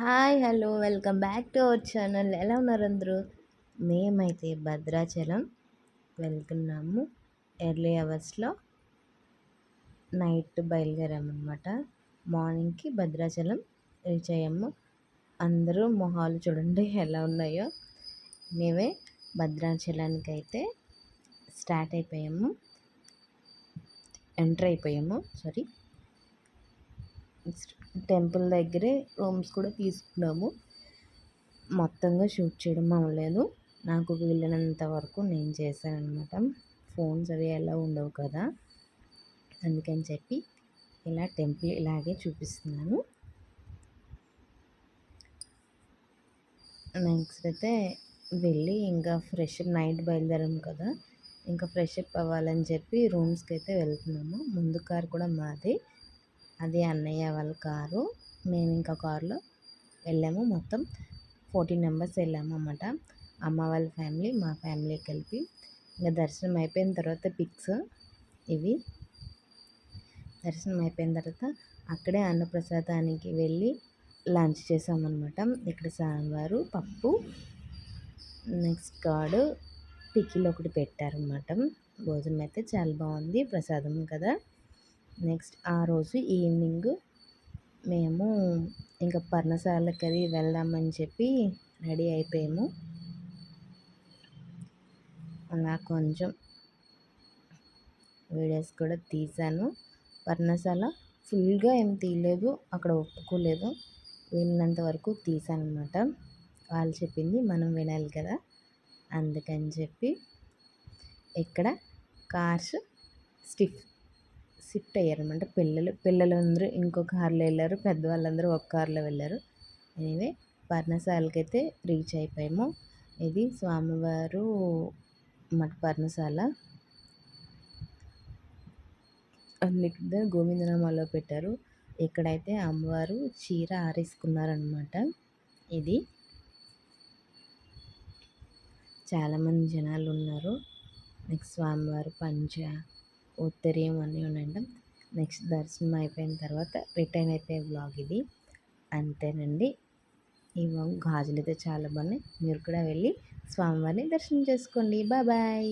Hi hello welcome back to our channel. ఎలా ఉన్నారు అందరూ? మేమైతే భద్రాచలం వెళ్తున్నాము. ఎర్లీ అవర్స్లో నైట్ బయలుదేరామన్నమాట. మార్నింగ్కి భద్రాచలం రీచ్ అయ్యాము. అందరూ మొహాలు చూడండి ఎలా ఉన్నాయో. మేమే భద్రాచలానికి అయితే స్టార్ట్ అయిపోయాము. ఎంటర్ అయిపోయాము. సారీ. టెంపుల్ దగ్గరే రూమ్స్ కూడా తీసుకున్నాము. మొత్తంగా షూట్ చేయడం అవ్వలేదు. నాకు వీలైనంత వరకు నేను చేశాను అనమాట ఫోన్స్ అవి ఎలా ఉండవు కదా? అందుకని చెప్పి ఇలా టెంపుల్ ఇలాగే చూపిస్తున్నాను. నెక్స్ట్ అయితే వెళ్ళి ఇంకా ఫ్రెష్ నైట్ బయలుదేరాం కదా? ఇంకా ఫ్రెష్ అప్ అవ్వాలని చెప్పి రూమ్స్కి అయితే వెళ్తున్నాము. ముందు కార్ కూడా మాది. అది అన్నయ్య వాళ్ళ కారు. మేము ఇంకా కారులో వెళ్ళాము. మొత్తం ఫోర్టీన్ మెంబర్స్ వెళ్ళాము అన్నమాట. అమ్మ వాళ్ళ ఫ్యామిలీ మా ఫ్యామిలీ కలిపి ఇంకా దర్శనం అయిపోయిన తర్వాత పిక్స్ ఇవి. దర్శనం అయిపోయిన తర్వాత అక్కడే అన్నప్రసాదానికి వెళ్ళి లంచ్ చేసామన్నమాట ఇక్కడ సాంబారు పప్పు నెక్స్ట్ కార్డు పికిల్ ఒకటి పెట్టారన్నమాట. భోజనం అయితే చాలా బాగుంది ప్రసాదం కదా. నెక్స్ట్ ఆ రోజు ఈవినింగ్ మేము ఇంకా పర్ణశాలకి అది వెళ్దామని చెప్పి రెడీ అయిపోయాము. అలా కొంచెం వీడియోస్ కూడా తీశాను పర్ణశాల ఫుల్గా ఏం తీయలేదు అక్కడ ఒప్పుకోలేదు. వెళ్ళినంత వరకు తీసాను అనమాట వాళ్ళు చెప్పింది మనం వినాలి కదా అందుకని చెప్పి ఇక్కడ కార్స్ స్టిఫ్ షిఫ్ట్ అయ్యారనమాట పిల్లలు పిల్లలందరూ ఇంకో కార్లో వెళ్ళారు పెద్దవాళ్ళందరూ ఒక కార్లో వెళ్ళారు. ఎనీవే పర్ణశాలకి అయితే రీచ్ అయిపోయాము. ఇది స్వామివారు మఠ పర్ణశాల. అన్ని గోవిందనామాలో పెట్టారు. ఇక్కడైతే అమ్మవారు చీర ఆరేసుకున్నారనమాట ఇది చాలామంది జనాలు ఉన్నారు. నెక్స్ట్ స్వామివారు పంచ ఉత్తరీయం అన్నీ ఉన్నాయంట నెక్స్ట్ దర్శనం అయిపోయిన తర్వాత రిటర్న్ అయిపోయే బ్లాగ్ ఇది. అంతేనండి. ఈ గాజులు అయితే చాలా బాగున్నాయి. మీరు కూడా వెళ్ళి స్వామివారిని దర్శనం చేసుకోండి. Bye bye.